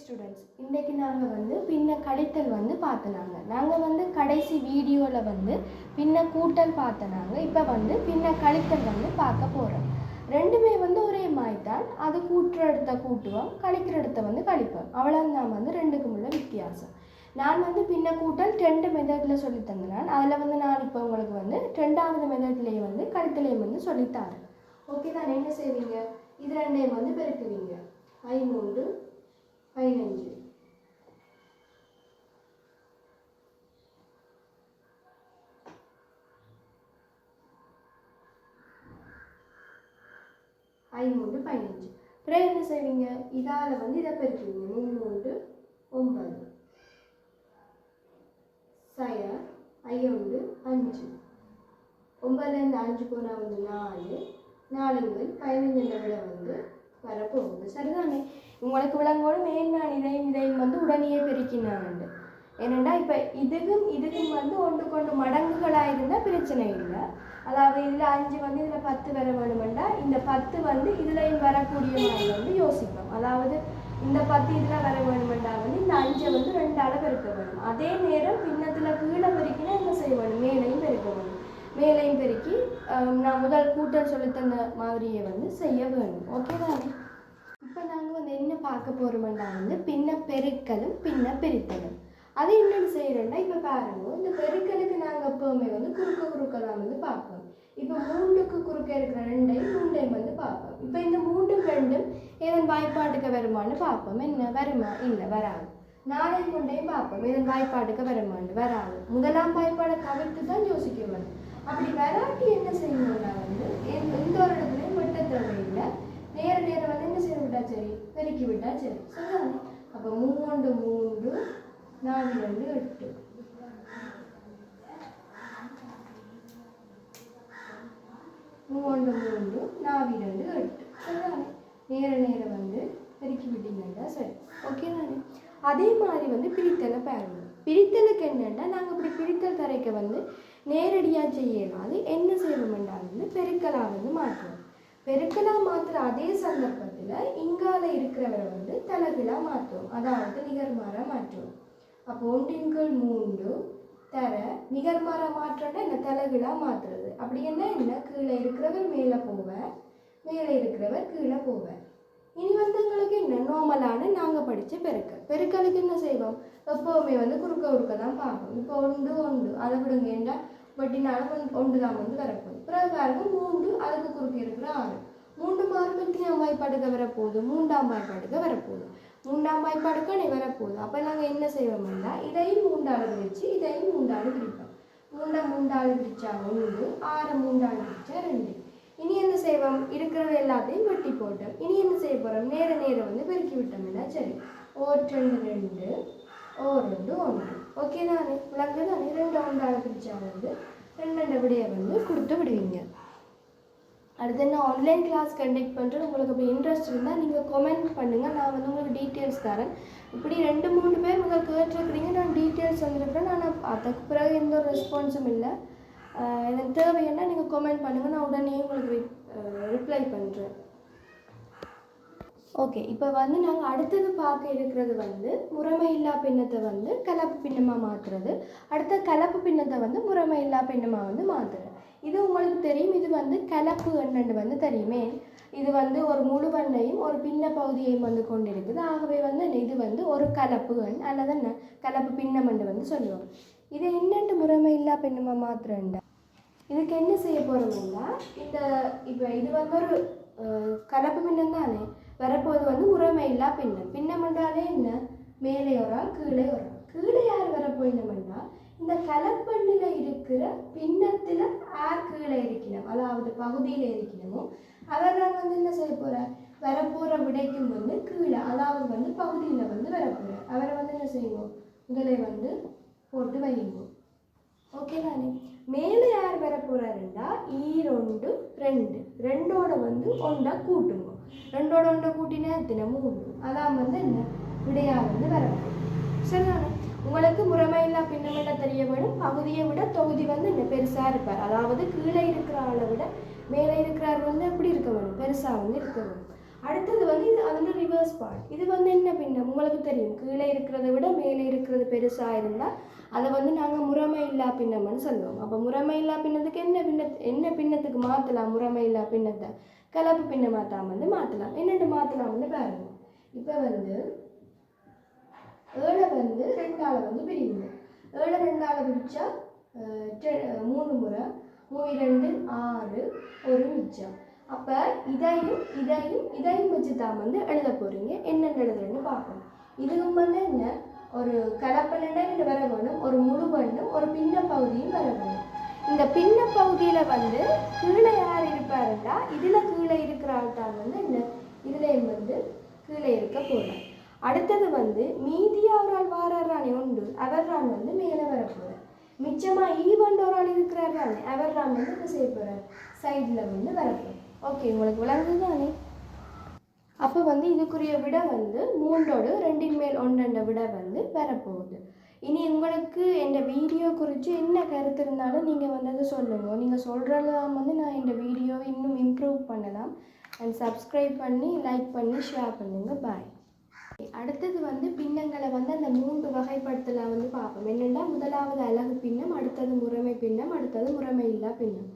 Students இன்றைக்கு நாங்கள் வந்து பின்ன கழித்தல் வந்து பார்த்தனாங்க நாங்கள் வந்து கடைசி வீடியோவில் வந்து பின்ன கூட்டல் பார்த்தனாங்க இப்போ வந்து பின்ன கழித்தல் வந்து பார்க்க போகிறோம் ரெண்டுமே வந்து ஒரே மாதிரி தான். அது கூட்டுற இடத்த கூட்டுவோம் கழிக்கிற இடத்த வந்து கழிப்போம். அவ்வளோதான் வந்து ரெண்டுக்கும் உள்ள வித்தியாசம். நான் வந்து பின்ன கூட்டல் ரெண்டு மெத்தடில் சொல்லி தந்தேன். அதில் வந்து நான் இப்போ உங்களுக்கு வந்து ரெண்டாவது மெத்தட்லேயே வந்து கழித்தலையும் வந்து சொல்லித்தாரேன் ஓகே தான்? என்ன செய்வீங்க? இது ரெண்டையும் வந்து பெருக்குவீங்க. ஐநூறு பதினஞ்சு. ஐமூன்று பதினஞ்சு. அப்புறம் என்ன செய்வீங்க? இதால் வந்து இதை பெருக்குவீங்க. மூணு ஒன்பது. சய ஐயொன்று அஞ்சு. ஒன்பதுலேருந்து அஞ்சு போனால் வந்து நாலு. நாலுங்கள் பதினஞ்சுன்ற விட வந்து வரப்போகுது. சரிதானே? உங்களுக்கு விளங்கோட மேல் நான் இதையும் இதையும் வந்து உடனேயே பெருக்கினாண்டு. ஏனெண்டா இப்போ இதுக்கும் இதுக்கும் வந்து ஒன்று கொண்டு மடங்குகளாக இருந்தால் பிரச்சனை இல்லை. அதாவது இதில் அஞ்சு வந்து இதில் பத்து வர வேணுமெண்டா இந்த பத்து வந்து இதுலையும் வரக்கூடிய மாதிரி வந்து யோசிப்போம். அதாவது இந்த பத்து இதில் வர வேணுமெண்டா வந்து இந்த அஞ்சை வந்து ரெண்டால் பெருக்க வேணும். அதே நேரம் பின்னத்தில் கீழே பெருக்கினா என்ன செய்ய வேணும்? மேலையும் பெருக்க வேணும். மேலையும் பெருக்கி நான் முதல் கூட்டல் சொல்லித்தந்த மாதிரியே வந்து செய்ய வேணும். ஓகே தானே என்ன பார்க்க போகிறோம்னா வந்து பின்ன பெருக்கலும் பின்ன பிரித்தலும். அது என்னென்னு செய்கிறோம்னா இப்போ பாருங்க இந்த பெருக்கலுக்கு நாங்கள் எப்போவுமே வந்து குறுக்க குறுக்க தான் வந்து பார்ப்போம். இப்போ மூண்டுக்கு குறுக்க இருக்கிற ரெண்டையும் மூண்டையும் வந்து பார்ப்போம். இப்போ இந்த மூண்டும் ரெண்டும் ஏதன் வாய்ப்பாட்டுக்கு வருமான்னு பார்ப்போம். என்ன வருமா இல்லை வராது. நாளை கொண்டையும் பார்ப்போம். இதன் வாய்ப்பாட்டுக்கு வருமான்னு வராது. முதலாம் வாய்ப்பாடை தவிர்த்து தான் யோசிக்க வேண்டும் அப்படி வராட்டி என்ன செய்யணும்னா வந்து எந்த எந்த ஒரு இடத்துலையும் வெட்ட தேவையில்லை நேர நேரம் வந்து என்ன செய்யணும்? விட்டால் சரி பெருக்கி விட்டால் சரி. சரிதானே அப்போ மூன்று மூன்று நாலு ரெண்டு எட்டு. மூன்று மூன்று நாலு ரெண்டு எட்டு. சரிதானே நேர நேரம் வந்து பெருக்கி விட்டீங்கன்னா சரி. ஓகே தானே? அதே மாதிரி வந்து பிரித்தலை பாருங்க. பிரித்தலுக்கு என்னென்னா நாங்கள் இப்படி பிரித்தல் தரைக்க வந்து நேரடியாக செய்யலாது என்ன செய்வோம்னா வந்து பெருக்கலாக வந்து மாற்றுவோம். பெருக்கலா மாற்றுற அதே சந்தர்ப்பத்தில் இங்கால இருக்கிறவரை வந்து தலகிலா மாற்றுவோம் அதாவது நிகர்மாறாக மாற்றும். அப்போ ஒன்றின் கீழ் மூன்று தர நிகர்மாற மாற்றம்னா என்ன? தலகிலா மாற்றுறது. அப்படி என்ன? என்ன? கீழே இருக்கிறவர் மேலே போவேன் மேலே இருக்கிறவர் கீழே போவ இனி வந்து எங்களுக்கு என்ன? நார்மலான நாங்கள் படித்த பெருக்க பெருக்கலுக்கு என்ன செய்வோம்? எப்போவுமே வந்து குறுக்க குறுக்க தான் பார்ப்போம். இப்போ ஒன்று ஒன்று. அதை விடுங்க. ஏண்டா? வட்டினாலும் வந்து ஒன்று தான் வந்து வரப்போகுது. பிறகு பாருங்க மூன்று அதுக்கு குறுக்கு இருக்கிற ஆறு. மூன்று மாறும் எத்தனையாம் வாய்ப்பாடுக்கு வரப்போகுது? மூன்றாம் வாய்ப்பாடுக்கு வரப்போகுது. மூன்றாம் வாய்ப்பாடுக்கு நீ வரப்போகுது. அப்போ நாங்கள் என்ன செய்வோம்னா இதையும் மூன்றாவது வச்சு இதையும் மூன்றாவது பிரிப்போம். மூண்டை மூன்றாவது பிரிச்சா ஒன்று ஆறு மூன்றாவது பிரிச்சா ரெண்டு. இனி என்ன செய்வோம்? இருக்கிறது எல்லாத்தையும் வெட்டி போட்டோம். இனி என்ன செய்ய போகிறோம் நேர நேரம் வந்து பெருக்கி விட்டோம்னா சரி. ஓர் ரெண்டு ரெண்டு ஓ ரெண்டு ஒன்று. ஓகே தானே விளங்கு தானே ரெண்டு ஒன்றாக பிரிச்சா வந்து. ரெண்டு ரெண்டு விடையை வந்து கொடுத்து விடுவீங்க. அடுத்து என்ன ஆன்லைன் கிளாஸ் கண்டக்ட் பண்ணுறது உங்களுக்கு அப்படி இன்ட்ரெஸ்ட் இருந்தால் நீங்கள் கமெண்ட் பண்ணுங்கள் நான் வந்து உங்களுக்கு டீட்டெயில்ஸ் தரேன். இப்படி ரெண்டு மூணு பேர் முதல் கேட்டிருக்கிறீங்க நான் டீட்டெயில்ஸ் வந்துருக்கிறேன் நான் அதுக்கு பிறகு எந்த ஒரு ரெஸ்பான்ஸும் இல்லை. எனக்கு தேவைன்னா நீங்கள் கமெண்ட் பண்ணுங்கள் நான் உடனே உங்களுக்கு ரிப்ளை பண்ணுறேன் ஓகே இப்போ வந்து நாங்கள் அடுத்தது பார்க்க இருக்கிறது வந்து முறைமையில்லா பின்னத்தை வந்து கலப்பு பின்னமாக மாற்றுறது அடுத்த கலப்பு பின்னத்தை வந்து முறைமையில்லா பின்னமாக வந்து மாற்றுறது இது உங்களுக்கு தெரியும். இது வந்து கலப்பு எண்ணெண்டு வந்து தெரியுமே. இது வந்து ஒரு முழுவெண்ணையும் ஒரு பின்ன பகுதியையும் வந்து கொண்டிருக்குது. ஆகவே வந்து இது வந்து ஒரு கலப்பு எண் அல்லது கலப்பு பின்னம் என்று வந்து சொல்லுவோம். இது என்னென்று முறைமையில்லா பின்னமாக மாற்றுறேன்டா இதுக்கு என்ன செய்ய போகிறோம்னா இந்த இப்போ இது வந்து ஒரு கலப்பு பின்னம் தானே வரப்போது வந்து உரிமையில்லா பின்னம் பின்னம். என்றாலே என்ன? மேலே ஒரு ஆள் கீழே ஒரு ஆள் கீழே யார் வரப்போயினம்னா இந்த கலப்பண்ணில் இருக்கிற பின்னத்தில் யார் கீழே இருக்கணும் அதாவது பகுதியில் இருக்கணுமோ அவர் தான் வந்து என்ன செய்ய போகிறார் வரப்போகிற விடைக்கும் வந்து கீழே அதாவது வந்து பகுதியில் வந்து வரப்போகிறார் அவரை வந்து என்ன செய்வோம்? முதலை வந்து போட்டு வையுவோம். ஓகே தானே? மேலே யார் வரப்போகிறாருன்னா போகிறாருண்டா ஈரொண்டு ரெண்டு. ரெண்டோட வந்து ஒண்டா கூட்டுங்க ரெண்டோட ஒண்டை கூட்டினா தினமும் மூணு அதான் வந்து என்ன விடையா வந்து வரப்போகுது. சரிதானே? உங்களுக்கு முறைமையில்லா பின்னமிட தெரிய வேணும்? பகுதியை விட தொகுதி வந்து என்ன பெருசாக இருப்பார். அதாவது கீழே இருக்கிற ஆளை விட மேலே இருக்கிறார் வந்து எப்படி இருக்க வேணும்? பெருசாக வந்து இருக்க வேணும். அடுத்தது வந்து இது அதில் ரிவர்ஸ் பார்ட் இது வந்து என்ன பின்னம்? உங்களுக்கு தெரியும். கீழே இருக்கிறத விட மேலே இருக்கிறது பெருசாக இருந்தால் அதை வந்து நாங்கள் முறைமை இல்லா பின்னம்னு சொல்லுவோம். அப்போ முறைமை இல்லா பின்னத்துக்கு என்ன பின்ன என்ன பின்னத்துக்கு மாற்றலாம் முறைமை இல்லா பின்னத்தை. கலப்பு பின்ன தான் வந்து மாற்றலாம் என்னென்னு மாற்றலாம் வந்து பாருங்க. இப்போ வந்து ஏழை வந்து ரெண்டாள் வந்து பிரியுங்க ஏழை ரெண்டாள் பிரித்தா மூணு முறை மூணு ரெண்டு ஆறு ஒரு மிச்சம். அப்போ இதையும் இதையும் இதையும் வச்சு தான் வந்து எழுத போகிறீங்க என்னென்ன எழுதுறேன்னு பார்க்கணும். இதுவும் வந்து என்ன? ஒரு கலப்பெண்ணு வர வேணும் ஒரு முழு பண்ணும் ஒரு பின்ன பகுதியும் வர வேணும் பின்ன பகுதியில் வந்து கீழே யார் இருப்பாருண்டா இதில் கீழே இருக்கிற வந்து இந்த இதுலேயும் வந்து கீழே இருக்க போகிறார் அடுத்தது வந்து மீதியா ஒரு ஆள் வாரானே உண்டு. அவர் தான் வந்து மேலே வர போகிறார் மிச்சமாக ஈவண்ட் ஒரு ஆள் இருக்கிறார் தானே அவர் தான் வந்து என்ன செய்ய போகிறார் சைடில் வந்து வரப்போகிறார் ஓகே உங்களுக்கு விளங்குது தானே அப்போ வந்து இதுக்குரிய விட வந்து மூன்றோடு ரெண்டின் மேல் ஒன்றெண்ட விட வந்து வரப்போகுது. இனி உங்களுக்கு இந்த வீடியோ குறித்து என்ன கருத்து இருந்தாலும் நீங்கள் வந்து அதை சொல்லுங்கள் நீங்கள் சொல்கிறதெல்லாம் வந்து நான் இந்த வீடியோவை இன்னும் இம்ப்ரூவ் பண்ணலாம். அண்ட் சப்ஸ்கிரைப் பண்ணி லைக் பண்ணி ஷேர் பண்ணுங்கள் பாய் அடுத்தது வந்து பின்னங்களை வந்து அந்த மூன்று வகைப்படுத்தலாம் வந்து பார்ப்போம். என்னென்னா முதலாவது அழகு பின்னம் அடுத்தது முறைமை பின்னம் அடுத்தது முறைமை இல்லா பின்னம்.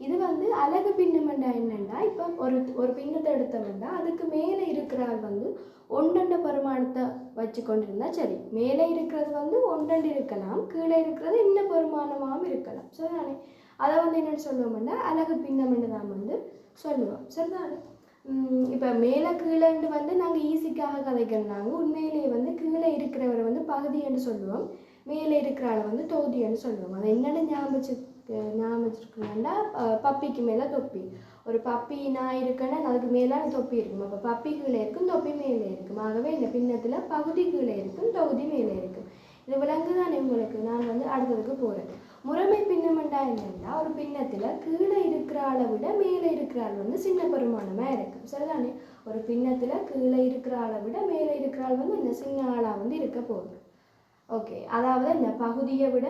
இது வந்து அழகு பின்னமெண்டா என்னென்னா இப்போ ஒரு ஒரு பின்னத்தை எடுத்தோம்னா அதுக்கு மேலே இருக்கிறாள் வந்து ஒன்றண்ட பரிமாணத்தை வச்சு கொண்டிருந்தா சரி. மேலே இருக்கிறது வந்து ஒன்றண்டு இருக்கலாம் கீழே இருக்கிறது இன்ன பரிமாணமாகவும் இருக்கலாம். சரிதானே? அதை வந்து என்னென்னு சொல்லுவோம்னா அழகு பின்னமெண்டு தான் வந்து சொல்லுவோம். சரிதானே? இப்போ மேலே கீழேண்டு வந்து நாங்கள் ஈஸிக்காக கதைக்கிறனாங்க உண்மையிலேயே வந்து கீழே இருக்கிறவரை வந்து பகுதி என்று சொல்லுவோம் மேலே இருக்கிற ஆளை வந்து தொகுதின்னு சொல்லுவோம். அதை என்னென்னு ஞாபகம் ஞாபகம் வச்சுருக்கணும்னா பப்பிக்கு மேலே தொப்பி. ஒரு பப்பி நான் இருக்கேன்னா அதுக்கு மேலே தொப்பி இருக்கும். அப்போ பப்பி கீழே இருக்கும் தொப்பி மேலே இருக்கும். ஆகவே இந்த பின்னத்தில் பகுதி கீழே இருக்கும் தொகுதி மேலே இருக்கும். இது விலங்கு தானே உங்களுக்கு? நான் வந்து அடுத்ததுக்கு போகிறேன் முறைமை பின்னமெண்டா என்னென்னா ஒரு பின்னத்தில் கீழே இருக்கிற ஆளை விட மேலே இருக்கிற ஆள் வந்து சின்ன பெருமானமாக இருக்கும். சரிதானே? ஒரு பின்னத்தில் கீழே இருக்கிற ஆளை விட மேலே இருக்கிற ஆள் வந்து இந்த சின்ன ஆளாக வந்து இருக்க போகுது. ஓகே. அதாவது இந்த பகுதியை விட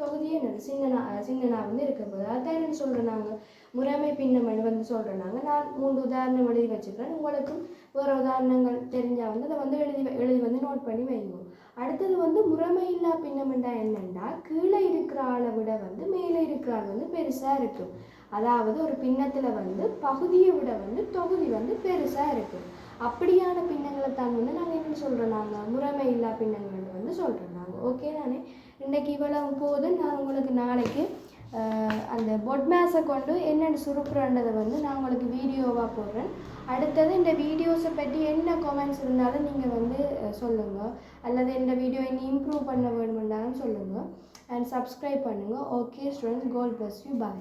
தொகுதியே என்னது சின்னனா சின்னனா வந்து இருக்க போகுது அதான் என்ன சொல்கிறோம் நாங்கள் முறைமை பின்னமணி வந்து சொல்கிறோம் நாங்கள் நான் மூன்று உதாரணம் எழுதி வச்சுக்கிறேன். உங்களுக்கும் வேறு உதாரணங்கள் தெரிஞ்சால் வந்து அதை வந்து எழுதி எழுதி வந்து நோட் பண்ணி வைங்க அடுத்தது வந்து முறைமை இல்லா பின்னமெண்டா என்னென்னா கீழே இருக்கிற ஆளை விட வந்து மேலே இருக்கிற ஆள் வந்து பெருசாக இருக்கும். அதாவது ஒரு பின்னத்தில் வந்து பகுதியை விட வந்து தொகுதி வந்து பெருசாக இருக்கும். அப்படியான பின்னங்களை தான் வந்து நாங்கள் என்ன சொல்கிறோம் நாங்கள் முறைமை இல்லா பின்னங்கள் வந்து சொல்கிறோம் நாங்கள் ஓகே தானே? இன்றைக்கு இவ்வளவு போதும். நான் உங்களுக்கு நாளைக்கு அந்த பொட் மேஸை கொண்டு என்னென்ன சுருக்குறன்றதை வந்து நான் உங்களுக்கு வீடியோவாக போடுறேன். அடுத்தது இந்த வீடியோஸை பற்றி என்ன கமெண்ட்ஸ் இருந்தாலும் நீங்கள் வந்து சொல்லுங்கள் அல்லது இந்த வீடியோ இன்னும் இம்ப்ரூவ் பண்ண வேணுமென்றாலும் சொல்லுங்கள் அண்ட் சப்ஸ்கிரைப் பண்ணுங்கள் okay students God bless you bye